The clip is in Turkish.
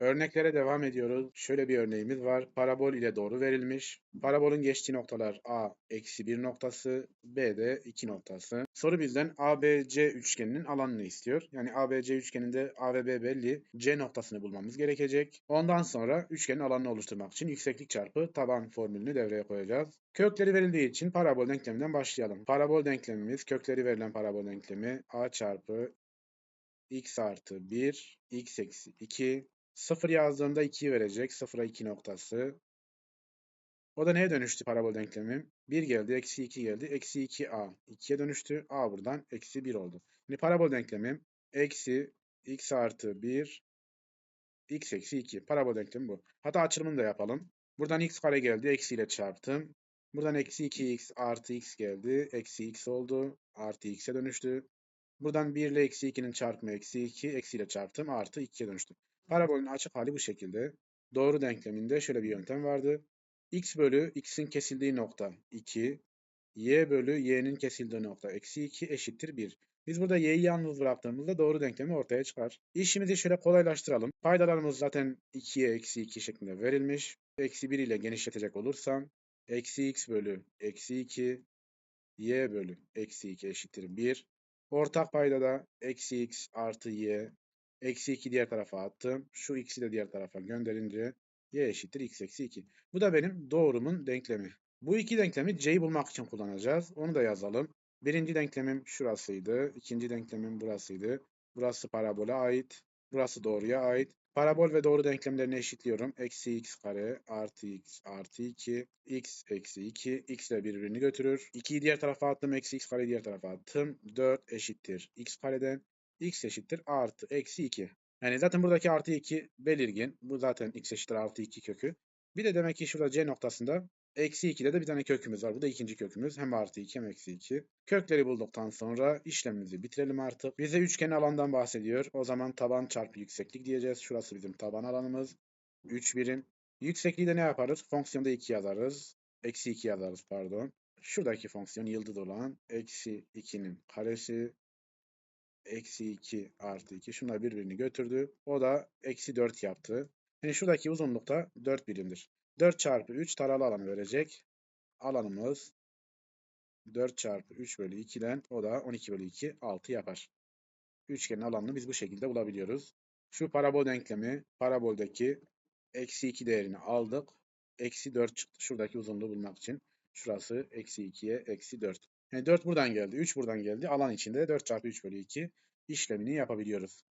Örneklere devam ediyoruz. Şöyle bir örneğimiz var. Parabol ile doğru verilmiş. Parabolün geçtiği noktalar A eksi 1 noktası, B de 2 noktası. Soru bizden ABC üçgeninin alanını istiyor. Yani ABC üçgeninde A ve B belli. C noktasını bulmamız gerekecek. Ondan sonra üçgenin alanını oluşturmak için yükseklik çarpı taban formülünü devreye koyacağız. Kökleri verildiği için parabol denkleminden başlayalım. Parabol denklemimiz kökleri verilen parabol denklemi A çarpı x artı 1, x eksi 2. 0 yazdığımda 2'yi verecek. 0'a 2 noktası. O da neye dönüştü parabol denklemi? 1 geldi, eksi 2 geldi. Eksi 2a. 2'ye dönüştü. a buradan eksi 1 oldu. Şimdi parabol denklemi eksi x artı 1 x eksi 2. Parabol denklemi bu. Hatta açılımını da yapalım. Buradan x kare geldi. Eksi ile çarptım. Buradan eksi 2x artı x geldi. Eksi x oldu. Artı x'e dönüştü. Buradan 1 ile eksi 2'nin çarpımı eksi 2. Eksi ile çarptım. Artı 2'ye dönüştü. Parabolün açık hali bu şekilde. Doğru denkleminde şöyle bir yöntem vardı. x bölü x'in kesildiği nokta 2. y bölü y'nin kesildiği nokta eksi 2 eşittir 1. Biz burada y'yi yalnız bıraktığımızda doğru denklemi ortaya çıkar. İşimizi şöyle kolaylaştıralım. Paydalarımız zaten 2'ye eksi 2 şeklinde verilmiş. Eksi 1 ile genişletecek olursam eksi x bölü eksi 2 y bölü eksi 2 eşittir 1. Ortak paydada eksi x artı y Eksi 2 diğer tarafa attım. Şu x'i de diğer tarafa gönderince y eşittir x eksi 2. Bu da benim doğrumun denklemi. Bu iki denklemi c'yi bulmak için kullanacağız. Onu da yazalım. Birinci denklemim şurasıydı. İkinci denklemim burasıydı. Burası parabola ait. Burası doğruya ait. Parabol ve doğru denklemlerini eşitliyorum. Eksi x kare artı x artı 2. x eksi 2. x ile birbirini götürür. 2'yi diğer tarafa attım. Eksi x kare diğer tarafa attım. 4 eşittir x kareden x eşittir artı eksi 2. Yani zaten buradaki artı 2 belirgin. Bu zaten x eşittir artı 2 kökü. Bir de demek ki şurada c noktasında eksi 2'de de bir tane kökümüz var. Bu da ikinci kökümüz. Hem artı 2 hem eksi 2. Kökleri bulduktan sonra işlemimizi bitirelim artık. Bize üçgen alandan bahsediyor. O zaman taban çarpı yükseklik diyeceğiz. Şurası bizim taban alanımız. 3 birim. Yüksekliği de ne yaparız? Fonksiyonda 2 yazarız. Eksi 2 yazarız pardon. Şuradaki fonksiyon yıldız olan eksi 2'nin karesi eksi 2 artı 2. Şunlar birbirini götürdü. O da eksi 4 yaptı. Yani şuradaki uzunluk da 4 birimdir. 4 çarpı 3 taralı alanı verecek. Alanımız 4 çarpı 3 bölü 2'den o da 12 bölü 2 6 yapar. Üçgenin alanını biz bu şekilde bulabiliyoruz. Şu parabol denklemi paraboldeki eksi 2 değerini aldık. Eksi 4 çıktı. Şuradaki uzunluğu bulmak için. Şurası eksi 2'ye eksi 4. Yani 4 buradan geldi. 3 buradan geldi. Alan içinde 4 çarpı 3 bölü 2 işlemini yapabiliyoruz.